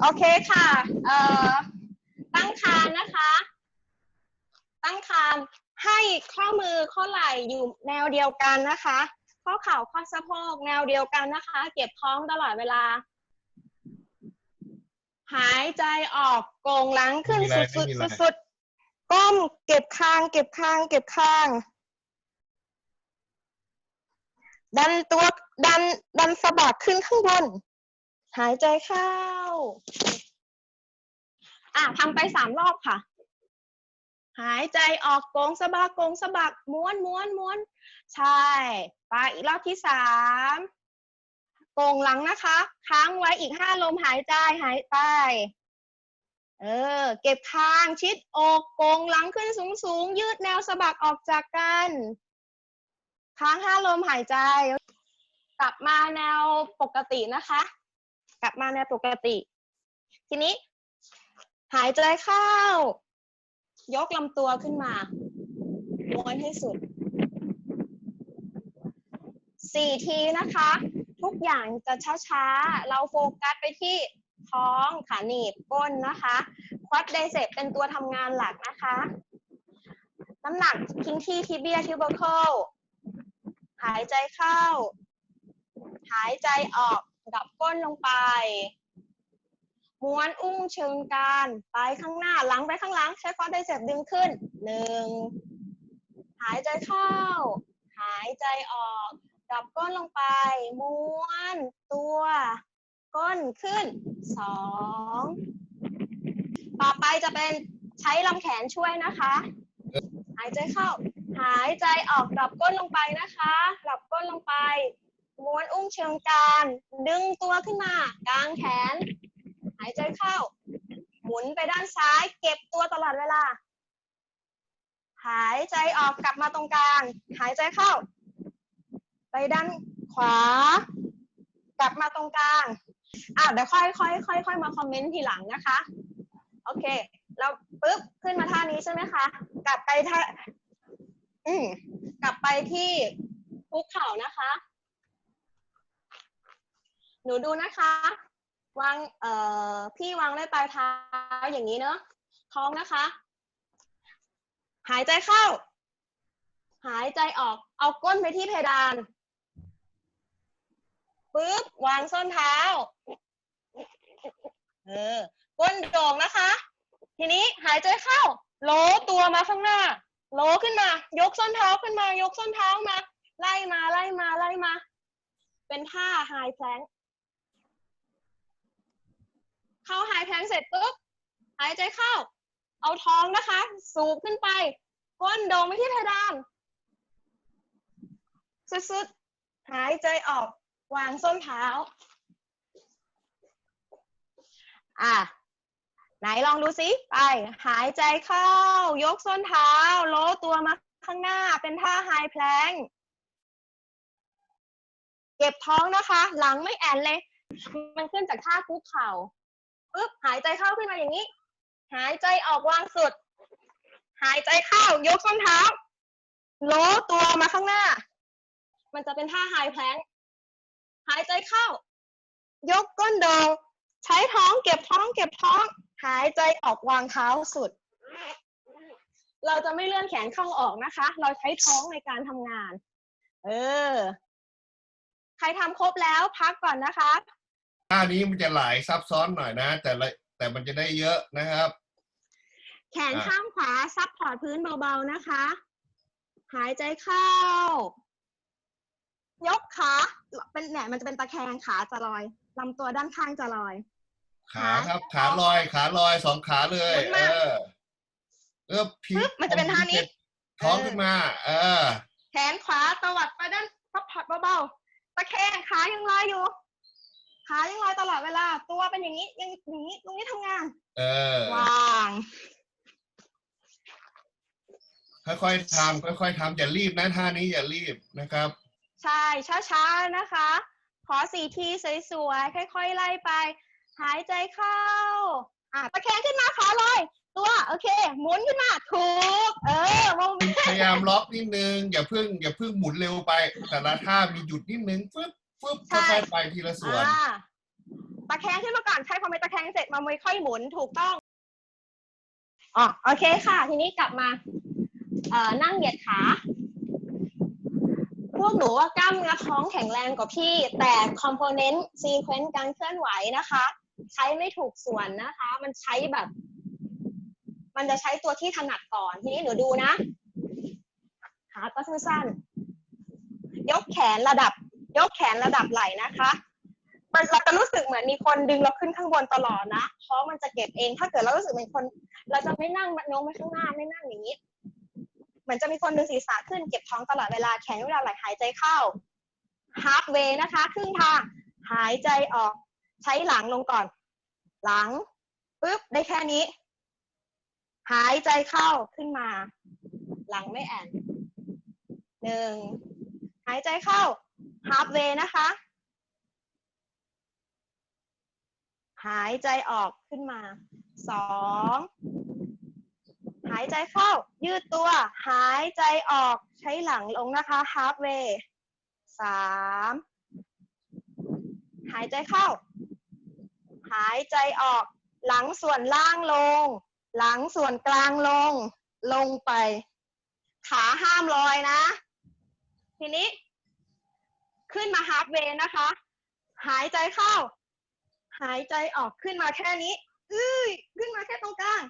โอเคค่ะ เอ่อ ตั้งคานนะคะ ตั้งคานให้ข้อมือข้อไหล่อยู่แนวเดียวกันนะคะ ข้อเข่าข้อสะโพกแนวเดียวกันนะคะ เก็บท้องตลอดเวลา หายใจออกโกงหลังขึ้นสุดสุดสุดก้มเก็บคาง เก็บคาง เก็บคางดันตัวดันดันสะบักขึ้นข้างบน หายใจเข้า อะทำไปสามรอบค่ะ หายใจออกโกงสะบักโกงสะบักม้วนม้วนม้วน ใช่ไปอีกรอบที่สามโกงหลังนะคะ ค้างไว้อีกห้าลมหายใจหายไป เออ เก็บคางชิดอกโกงหลังขึ้นสูงสูงยืดแนวสะบักออกจากกัน ค้างห้าลมหายใจ กลับมาแนวปกตินะคะ กลับมาแนปกติ ทีนี้ หายใจเข้า ยกลำตัวขึ้นมาม้วนให้สุดสี่ทีนะคะ ทุกอย่างจะช้าๆ เราโฟกัสไปที่ท้องขาหนีบก้นนะคะควอดไดเซปเป็นตัวทำงานหลักนะคะ น้ำหนักทิ้งที่ทิเบียทิวเบอร์เคิลหายใจเข้า หายใจออก ดับก้นลงไป ม้วนอุ้งเชิงกานไปข้างหน้าหลังไปข้างหลัง ใช้ควอดไดเซปดึงขึ้นหนึ่งหายใจเข้า หายใจออกดับก้นลงไป ม้วนตัว ก้นขึ้นสองต่อไปจะเป็นใช้ลำแขนช่วยนะคะ หายใจเข้า หายใจออกดับก้นลงไปนะคะดับก้นลงไป ม้วนอุ้งเชิงกรานดึงตัวขึ้นมากางแขน หายใจเข้า หมุนไปด้านซ้าย เก็บตัวตลอดเวลา หายใจออกกลับมาตรงกลาง หายใจเข้า ไปด้านขวา กลับมาตรงกลางอะเดี๋ยวค่อยค่อยค่อยค่อยมาคอมเมนต์ทีหลังนะคะ โอเคเราปึ๊บขึ้นมาท่านี้ใช่ไหมคะ กลับไปท่าอืมกลับไปที่คุกเข่านะคะ หนูดูนะคะ วางเอ่อพี่วางได้ปลายเท้าอย่างนี้เนอะท้องนะคะ หายใจเข้า หายใจออก เอาก้นไปที่เพดานปึ๊บวางส้นเท้า เออ ก้นโด่งนะคะ ทีนี้หายใจเข้า โลตัวมาข้างหน้า โลขึ้นมา ยกส้นเท้าขึ้นมา ยกส้นเท้ามา ไล่มา ไล่มา ไล่มา เป็นท่าไฮแพลง เข้าไฮแพงเสร็จปุ๊บหายใจเข้า เอาท้องนะคะ สูบขึ้นไป ก้นโด่งไปที่เพดานสุดๆ หายใจออก วางส้นเท้า อะ ไหนลองดูสิ ไป หายใจเข้า ยกส้นเท้า โล้ตัวมาข้างหน้า เป็นท่าไฮแพลงเก็บท้องนะคะ หลังไม่แอนเลย มันขึ้นจากท่าคุกเข่า ปึ๊บหายใจเข้าขึ้นมาอย่างนี้ หายใจออกวางสุด หายใจเข้ายกส้นเท้าโล้ตัวมาข้างหน้า มันจะเป็นท่าไฮแพลงหายใจเข้า ยกก้นโดงใช้ท้องเก็บท้องเก็บท้อง หายใจออกวางเท้าสุด เราจะไม่เลื่อนแขนเข้าออกนะคะ เราใช้ท้องในการทำงาน เออ ใครทำครบแล้วพักก่อนนะคะ ท่านี้มันจะหลายซับซ้อนหน่อยนะ แต่ละแต่มันจะได้เยอะนะครับ แขนอะข้างขวาซับพอร์ตพื้นเบาๆนะคะ หายใจเข้า ยกขาเป็นเนี่ยมันจะเป็นตะแคงขาจะลอยลำตัวด้านข้างจะลอย ขาครับขาลอย ขาลอยสองขาเลยหมุนเอมาอเออพีปึ๊บมันจะเป็นท่านี้ท้องขึ้นมา เออ แขนขวาตวัดไปด้านซับพอร์ตเบาๆตะแคงขายังลอยอยู่ ขายังลอยตลอดเวลา ตัวเป็นอย่างนี้ยังอย่างนี้ตรงนี้ทำงาน เออ วาง ค่อยๆทำค่อยๆทำอย่ารีบนะท่านี้อย่ารีบนะครับ ใช่ช้าๆนะคะ ขอสี่ทีสวยๆค่อยๆไล่ไป หายใจเข้า อะตะแคงขึ้นมาขาลอยตัวโอเค หมุนขึ้นมาถูก เออมองพยายามล็อกนิดนึง อย่าเพิ่ง อย่าเพิ่งหมุนเร็วไป แต่ละท่ามีหยุดนิดนึงฟึบ ฟึบค่อยๆไปทีละส่วน อ่าตะแคงขึ้นมาก่อนใช่พอไม่ตะแคงเสร็จมาไม่ค่อยหมุนถูกต้องอ๋อโอเคค่ะ ทีนี้กลับมา เอ่อนั่งเหยียดขา พวกหนูว่ากล้ามเนื้อท้องแข็งแรงกว่าพี่ แต่คอมโพเนนต์ซีเควนต์การเคลื่อนไหวนะคะ ใช้ไม่ถูกส่วนนะคะ มันใช้แบบ มันจะใช้ตัวที่ถนัดก่อน ทีนี้หนูดูนะ ขาก็สั้นๆยกแขนระดับ ยกแขนระดับไหล่นะคะมันเราจะรู้สึกเหมือนมีคนดึงเราขึ้นข้างบนตลอดนะเพราะมันจะเก็บเอง ถ้าเกิดเรารู้สึกเป็นคน เราจะไม่นั่งโน้มไปข้างหน้าไม่นั่งอย่างนี้เหมือนจะมีคนดึงศีรษะขึ้นเก็บท้องตลอดเวลาแขนเวลาไหลหายใจเข้า half way นะคะครึ่งทางหายใจออก ใช้หลังลงก่อน หลังปุ๊บได้แค่นี้ หายใจเข้าขึ้นมา หลังไม่แอนหนึ่งหายใจเข้า half way นะคะ หายใจออกขึ้นมาสองหายใจเข้า ยืดตัว หายใจออกใช้หลังลงนะคะ half way สามหายใจเข้า หายใจออก หลังส่วนล่างลง หลังส่วนกลางลง ลงไป ขาห้ามลอยนะ ทีนี้ ขึ้นมา half way นะคะ หายใจเข้า หายใจออกขึ้นมาแค่นี้อื้ยขึ้นมาแค่ตรงกลาง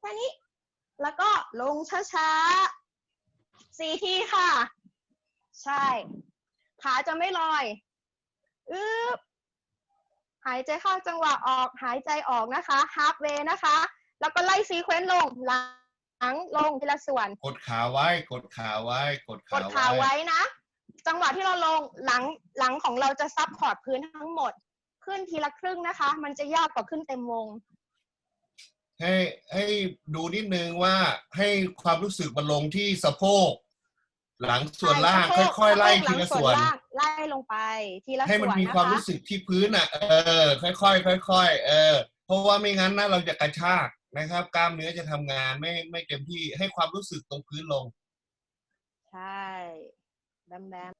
แค่นี้ แล้วก็ลงช้าๆสี่ทีค่ะ ใช่ ขาจะไม่ลอยอึ๊บหายใจเข้าจังหวะออก หายใจออกนะคะ half way นะคะ แล้วก็ไล่ซีเควนต์ลงหลังลงทีละส่วน กดขาไว้ กดขาไว้ กดกขาดขาไว้นะ จังหวะที่เราลงหลังหลังของเราจะซับพอร์ตพื้นทั้งหมด ขึ้นทีละครึ่งนะคะ มันจะยากกว่าขึ้นเต็มวง ให้ให้ดูนิดนึงว่าให้ความรู้สึกมันลงที่สะโพก หลังส่วนล่าง ใช่สะโพกค่อยๆ ไล่สะโพกทีละส่วน หงล่างไล่ลงไป ทีละส่วนให้มันมีความนะคะรู้สึกที่พื้นอะ เออ ค่อยๆค่อยๆเออ เพราะว่าไม่งั้นนะเราจะกระชากนะครับ กล้ามเนื้อจะทำงานไม่ไม่เต็มที่ให้ความรู้สึกตรงพื้นลง ใช่ แบมแบม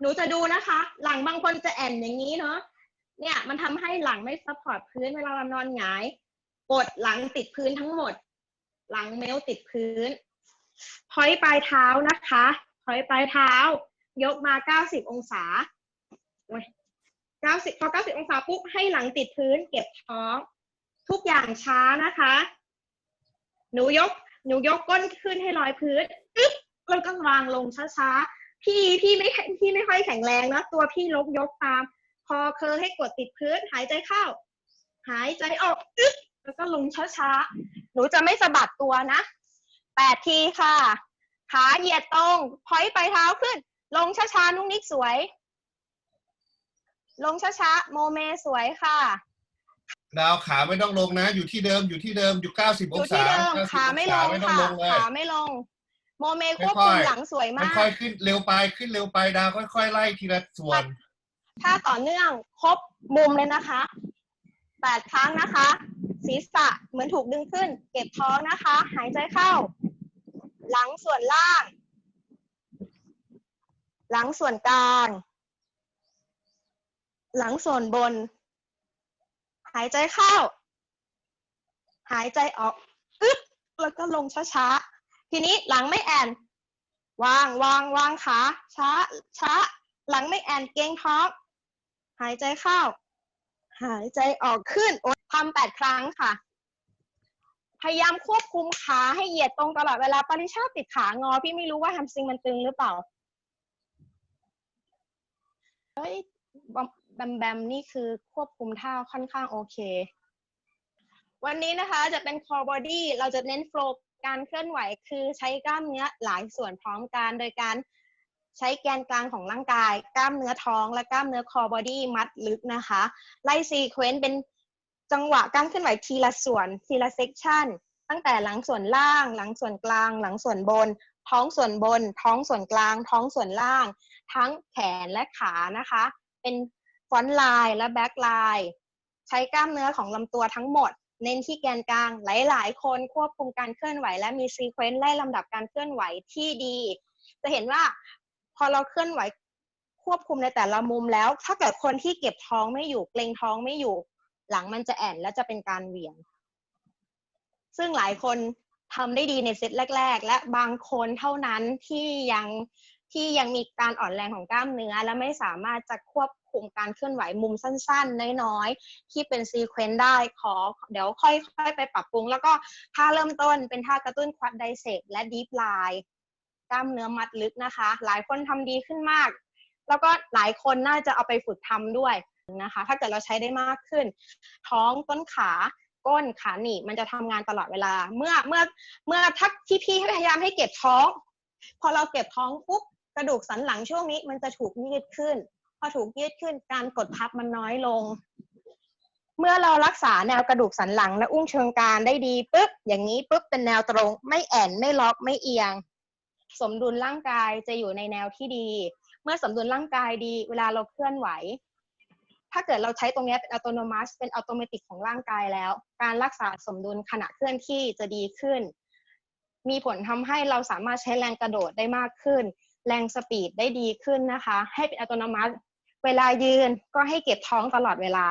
หนูจะดูนะคะ หลังบางคนจะแอนอย่างนี้เนาะเนี่ยมันทำให้หลังไม่ซัพพอร์ตพื้นเวลาเรานอนหงายกดหลังติดพื้นทั้งหมด หลังเมลติดพื้นพอยปลายเท้านะคะพอยปลายเท้า ยกมา 90 องศาโอ้ย90พอ90 องศาปุ๊บให้หลังติดพื้น เก็บท้อง ทุกอย่างช้านะคะ หนูยก หนูยกก้นขึ้นให้ลอยพื้นอึ๊บแล้วก็วางลงช้าๆ พี่พี่ไม่พี่ไม่ค่อยแข็งแรงนะตัวพี่ลกยกตาม พอเคอให้กดติดพื้น หายใจเข้า หายใจออกอึ๊บแล้วก็ลงช้าๆ หนูจะไม่สะบัดตัวนะแปดทีค่ะ ขาเหยียดตรงพอยไปลายเท้าขึ้น ลงช้าๆ นุ่งนิกสวย ลงช้าๆ โมเมสวยค่ะดาวขาไม่ต้องลงนะ อยู่ที่เดิมอยู่ที่เดิมอยู่90อองยู่ศาที่เดิม90ขาไม่ลองศาไม่ต้องค่ะลงเลยขาไม่ลง โมเมควบคุมค่อยๆหลังสวยมากค่อยๆขึ้นเร็วไปขึ้นเร็วไปดาวค่อยๆไล่ทีละส่วน ถ้าต่อเนื่องครบมุมเลยนะคะแปดครั้งนะคะ ศีรษะเหมือนถูกดึงขึ้น เก็บท้องนะคะ หายใจเข้า หลังส่วนล่าง หลังส่วนกลาง หลังส่วนบน หายใจเข้า หายใจออกอึ๊บแล้วก็ลงช้าๆ ทีนี้หลังไม่แอนวางวางวางขาช้าช้า หลังไม่แอนเกรงท้อง หายใจเข้า หายใจออกขึ้นทำแปดครั้งค่ะ พยายามควบคุมขาให้เหยียดตรงตลอดเวลาปริชาติดขางอ พี่ไม่รู้ว่าแฮมสตริงมันตึงหรือเปล่าเฮ้ยแบมแบมนี่คือควบคุมท่าค่อนข้างโอเค วันนี้นะคะจะเป็น core body เราจะเน้นโฟล์ การเคลื่อนไหวคือใช้กล้ามเนื้อหลายส่วนพร้อมกัน โดยการใช้แกนกลางของร่างกาย กล้ามเนื้อท้อง และกล้ามเนื้อ core body มัดลึกนะคะ ไล่ซีเควนต์เป็นจังหวะการเคลื่อนไหวทีละส่วน ทีละเซกชันตั้งแต่หลังส่วนล่าง หลังส่วนกลาง หลังส่วนบน ท้องส่วนบน ท้องส่วนกลาง ท้องส่วนล่าง ทั้งแขนและขานะคะ เป็นฟอนต์ไลน์และแบ็คไลน์ใช้กล้ามเนื้อของลำตัวทั้งหมด เน้นที่แกนกลาง หลาย ๆ คนควบคุมการเคลื่อนไหว และมีซีเควนต์ไล่ลำดับการเคลื่อนไหวที่ดี จะเห็นว่าพอเราเคลื่อนไหวควบคุมในแต่ละมุมแล้ว ถ้าเกิดคนที่เก็บท้องไม่อยู่ เกรงท้องไม่อยู่ หลังมันจะแอนและจะเป็นการเหวี่ยง ซึ่งหลายคนทำได้ดีในเซตแรก ๆ และบางคนเท่านั้นที่ยังที่ยังมีการอ่อนแรงของกล้ามเนื้อ และไม่สามารถจะควบ คุมการเคลื่อนไหวมุมสั้นๆ น้อยๆ ที่เป็นซีเควนต์ได้ขอ เดี๋ยวค่อยๆ ไปปรับปรุง แล้วก็ท่าเริ่มต้นเป็นท่ากระตุ้นควอดไดเซปและดีฟไลน์กล้ามเนื้อมัดลึกนะคะ หลายคนทำดีขึ้นมาก แล้วก็หลายคนน่าจะเอาไปฝึกทำด้วยนะคะ ถ้าเกิดเราใช้ได้มากขึ้น ท้องต้นขาก้นขาหนีบมันจะทำงานตลอดเวลา เมื่อเมื่อเมื่อทักที่พี่พยายามให้เก็บท้อง พอเราเก็บท้องปุ๊บกระดูกสันหลังช่วงนี้มันจะถูกยืดขึ้น พอถูกยืดขึ้นการกดทับมันน้อยลง เมื่อเรารักษาแนวกระดูกสันหลังและอุ้งเชิงกรานได้ดีปุ๊บอย่างนี้ปุ๊บเป็นแนวตรง ไม่แอนไม่ล็อกไม่เอียง สมดุลร่างกายจะอยู่ในแนวที่ดี เมื่อสมดุลร่างกายดี เวลาเราเคลื่อนไหว ถ้าเกิดเราใช้ตรงนี้เป็นอัตโนมัติเป็นอัตโนมัติของร่างกายแล้ว การรักษาสมดุลขณะเคลื่อนที่จะดีขึ้น มีผลทำให้เราสามารถใช้แรงกระโดดได้มากขึ้น แรงสปีดได้ดีขึ้นนะคะ ให้เป็นอัตโนมัติ เวลายืนก็ให้เก็บท้องตลอดเวลา